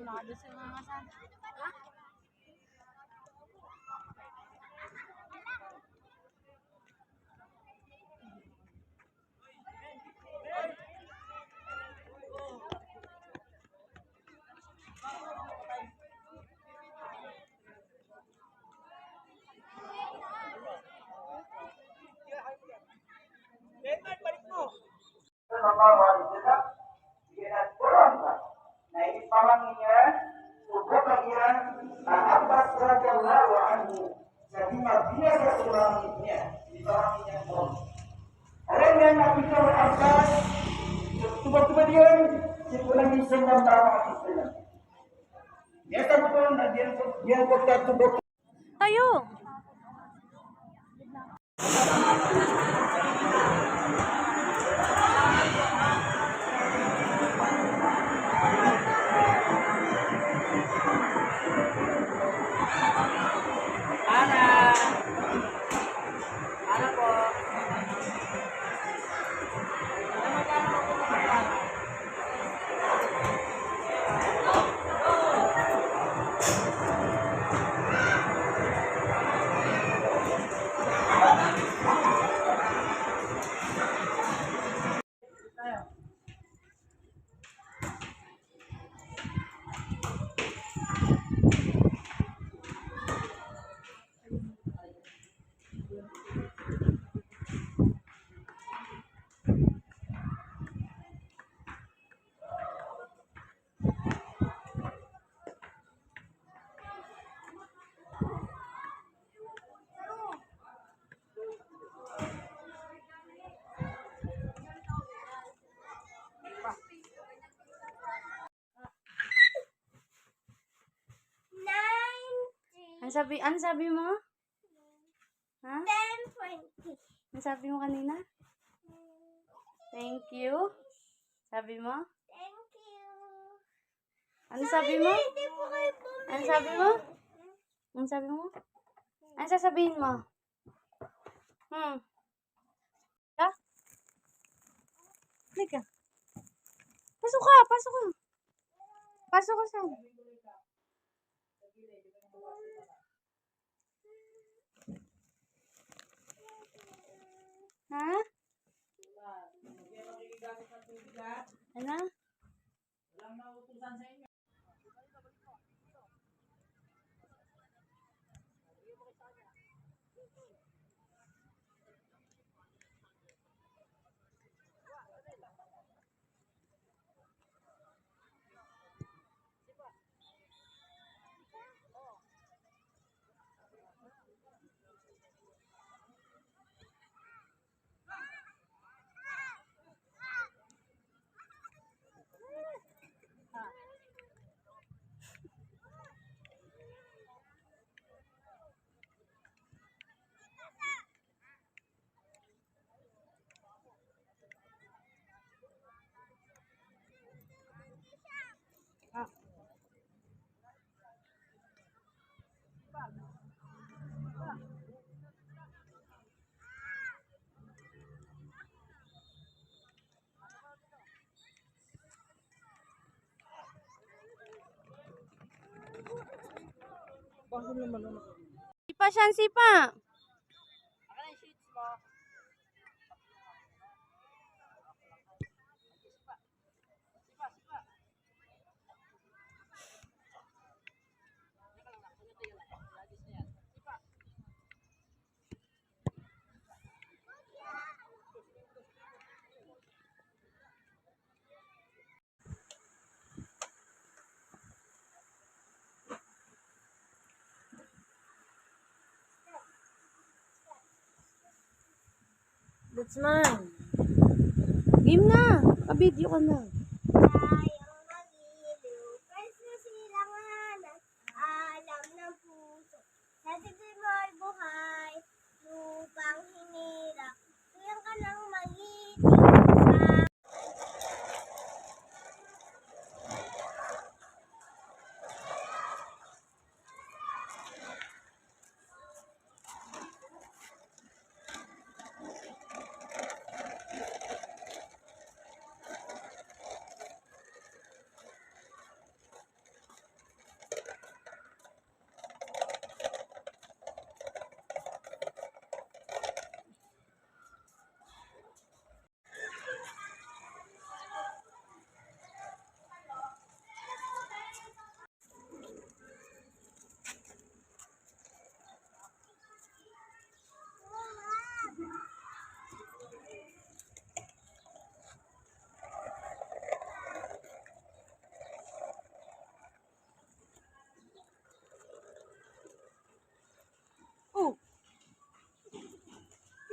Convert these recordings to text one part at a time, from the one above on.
Nado sa mga san. sallallahu alaihi wasallam itu jadinya biasa suaminya dipahami yang wrong. Orang yang Nabi kita berangkat, tiba-tiba dia sepulang Islam tanpa Islam. Dia kan pun dia dia kota itu Ayo. Ano sabi, ano sabi mo? Ha? Ten twenty. Ano sabi mo kanina? Thank you. Sabi mo? Thank you. Ano sabi mo? Hindi po kayo bumili. Ano sabi mo? Ano sabi mo? Ano sasabihin mo? Hmm. Ha? Halika. Pasok ka, pasok ka. Pasok ka sa. Ha? Ano? Sipa siyan, sipa. That's mine. Game na. Kabidyo ka na. Tayong magiliw. Pwes na silang hanap. Alam ng puso. Sa tigil mo ay buhay. Lupang hinirap. Tuyang ka ng magiting.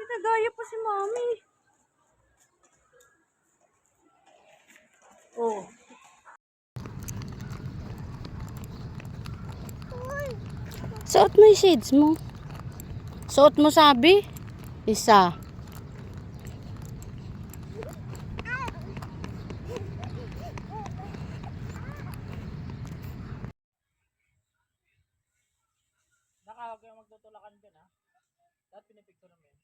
Sa Nagaya pa si mami. Oh. Suot mo yung shades mo. Suot mo sabi? Isa. Nakawag kayong magtutulakan dyan ha. Dapat pinipicture mo yun.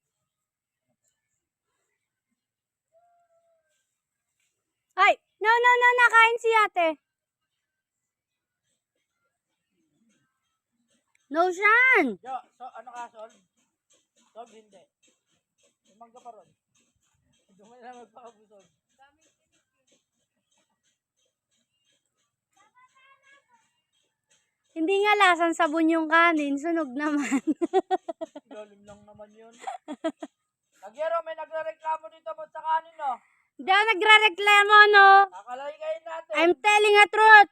Ay! No, no, no! Nakain si ate. No, Shan! Yo, so ano ka, Sol? Sol, hindi. May mangga pa ron. Mo na magpakabusog. Hindi nga lasang sabon yung kanin. Sunog naman. Lalim lang naman yun. Nagyero, may nagre-reklamo dito about sa kanin, no? Hindi ako nagre-reklamo, no? Kakalagayin natin. I'm telling a truth.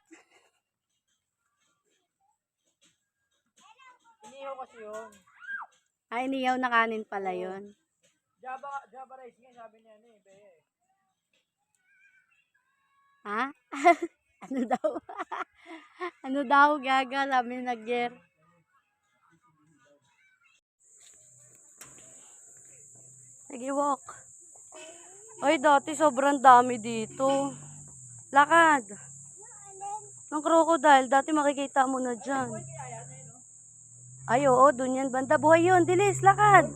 Inihaw kasi yun. Ay, niyaw na kanin pala yun. Java, Java rice nga, sabi niya ni, Bea. eh. Ha? ano daw? ano daw, gaga? Sabi ni Nagyer. Sige, walk. Ay, dati sobrang dami dito. Lakad. Ng crocodile, dati makikita mo na dyan. Ay, oo, dun yan. Banda buhay yun. Dilis, lakad.